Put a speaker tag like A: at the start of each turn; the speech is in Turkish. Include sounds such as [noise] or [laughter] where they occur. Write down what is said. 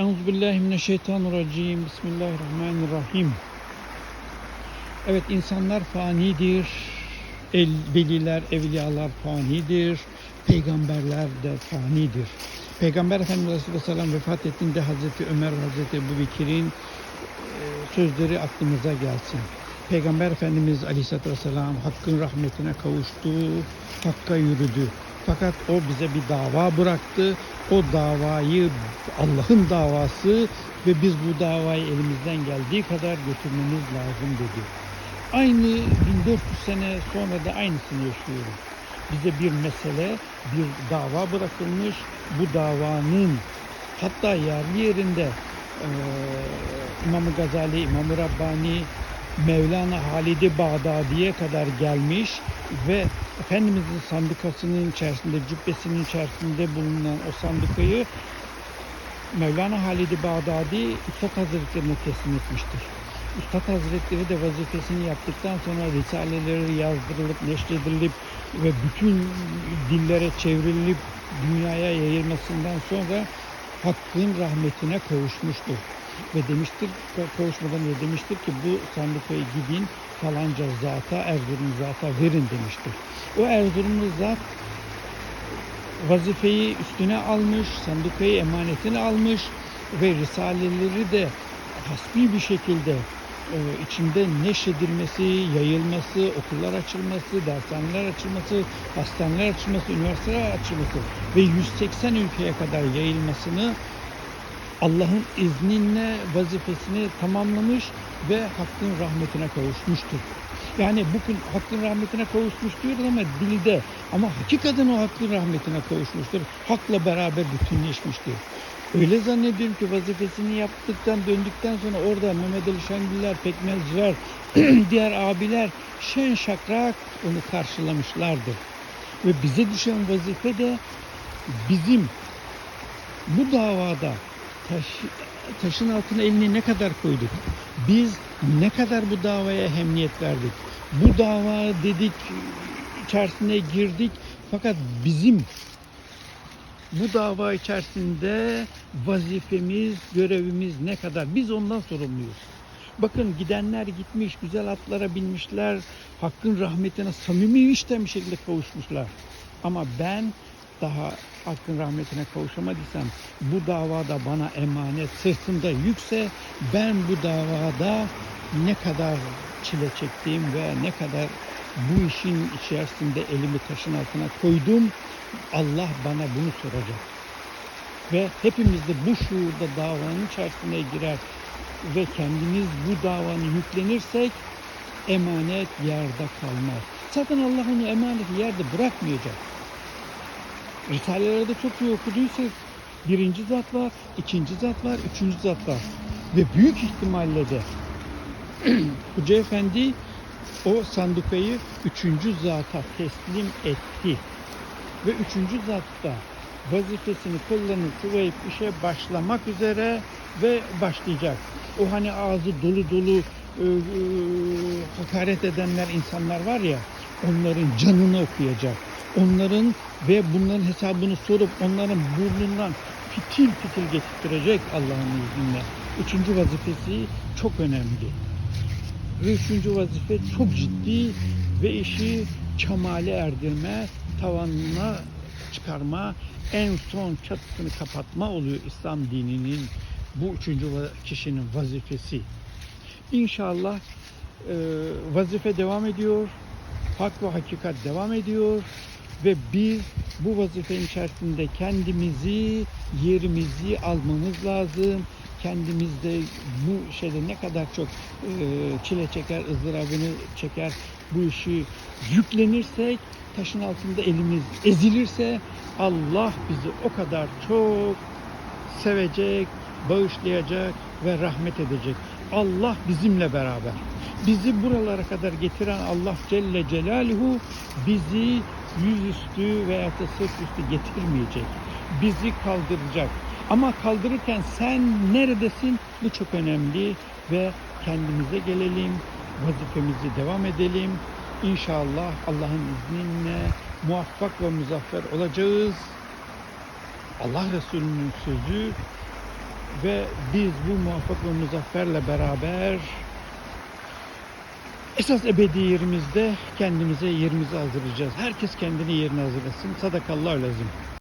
A: Euzubillahimineşşeytanirracim. Bismillahirrahmanirrahim. Evet insanlar fanidir. El, veliler, evliyalar fanidir. Peygamberler de fanidir. Peygamber Efendimiz Aleyhisselam vefat ettiğinde Hazreti Ömer Hazreti Ebu Bekir'in e, sözleri aklımıza gelsin. Peygamber Efendimiz Aleyhisselatü Vesselam Hakk'ın rahmetine kavuştu, Hakk'a yürüdü. Fakat o bize bir dava bıraktı. O davayı Allah'ın davası ve biz bu davayı elimizden geldiği kadar götürmemiz lazım dedi. Aynı 1400 sene sonra da aynısını yaşıyoruz. Bize bir mesele, bir dava bırakılmış. Bu davanın hatta yerli yerinde eee İmam-ı Gazali, İmam-ı Rabbani, Mevlana Halid-i Bağdadi'ye kadar gelmiş ve Efendimizin sandıkasının içerisinde, cübbesinin içerisinde bulunan o sandıkayı Mevlana Halid-i Bağdadi Üstad Hazretlerine teslim etmiştir. Üstad Hazretleri de vazifesini yaptıktan sonra risaleleri yazdırılıp, neşredilip ve bütün dillere çevrilip dünyaya yayılmasından sonra Hakk'ın rahmetine kavuşmuştur. Ve demiştir, kavuşmadan önce demiştir ki bu sandıkayı gidin falanca zata, Erzurum zata verin demiştir. O Erzurumlu zat vazifeyi üstüne almış, sandıkayı emanetine almış ve risaleleri de hasbi bir şekilde içinde neşredilmesi, yayılması, okullar açılması, dershaneler açılması, hastaneler açılması, üniversiteler açılması ve 180 ülkeye kadar yayılmasını Allah'ın izniyle vazifesini tamamlamış ve Hakk'ın rahmetine kavuşmuştur. Yani bugün Hakk'ın rahmetine kavuşmuş diyoruz ama dilde ama hakikaten o Hakk'ın rahmetine kavuşmuştur. Hak'la beraber bütünleşmiştir. Öyle zannediyorum ki vazifesini yaptıktan döndükten sonra orada Mehmet Ali Şengüller, Pekmezciler, [clears throat] diğer abiler şen şakrak onu karşılamışlardır. Ve bize düşen vazife de bizim bu davada taş, taşın altına elini ne kadar koyduk? Biz ne kadar bu davaya ehemmiyet verdik? Bu dava dedik içerisine girdik fakat bizim bu dava içerisinde vazifemiz, görevimiz ne kadar? Biz ondan sorumluyuz. Bakın gidenler gitmiş, güzel atlara binmişler, Hakk'ın rahmetine samimi işten bir şekilde kavuşmuşlar. Ama ben daha Hakk'ın rahmetine kavuşamadıysam bu davada bana emanet sırtımda yükse ben bu davada ne kadar çile çektiğim ve ne kadar bu işin içerisinde elimi taşın altına koydum Allah bana bunu soracak. Ve hepimiz de bu şuurda davanın içerisine girer ve kendimiz bu davanı yüklenirsek emanet yerde kalmaz. Zaten Allah onu emaneti yerde bırakmayacak. Risalelerde çok iyi okuduysak birinci zat var, ikinci zat var, üçüncü zat var. Ve büyük ihtimalle de [clears throat] Hoca Efendi o sandukayı üçüncü zata teslim etti. Ve üçüncü zatta vazifesini kullanıp sıvayıp işe başlamak üzere ve başlayacak. O hani ağzı dolu dolu e, e, hakaret edenler insanlar var ya onların canını okuyacak. Onların ve bunların hesabını sorup onların burnundan fitil fitil getirtirecek Allah'ın izniyle. Üçüncü vazifesi çok önemli. Ve üçüncü vazife çok ciddi ve işi çamale erdirme, tavanına çıkarma, en son çatısını kapatma oluyor İslam dininin bu üçüncü kişinin vazifesi. İnşallah e, vazife devam ediyor, hak ve hakikat devam ediyor ve biz bu vazifenin içerisinde kendimizi, yerimizi almamız lazım. Kendimiz de bu şeyde ne kadar çok e, çile çeker, ızdırabını çeker, bu işi yüklenirsek, taşın altında elimiz ezilirse Allah bizi o kadar çok sevecek, bağışlayacak ve rahmet edecek. Allah bizimle beraber. Bizi buralara kadar getiren Allah Celle Celaluhu bizi yüzüstü veya da sırt üstü getirmeyecek. Bizi kaldıracak. Ama kaldırırken sen neredesin? Bu çok önemli ve kendimize gelelim, vazifemizi devam edelim. İnşallah Allah'ın izniyle muvaffak ve muzaffer olacağız. Allah Resulü'nün sözü Ve biz bu muvaffak ve muzafferle beraber esas ebedi yerimizde kendimize yerimizi hazırlayacağız. Herkes kendini yerine hazırlasın. Sadakallahu lazım.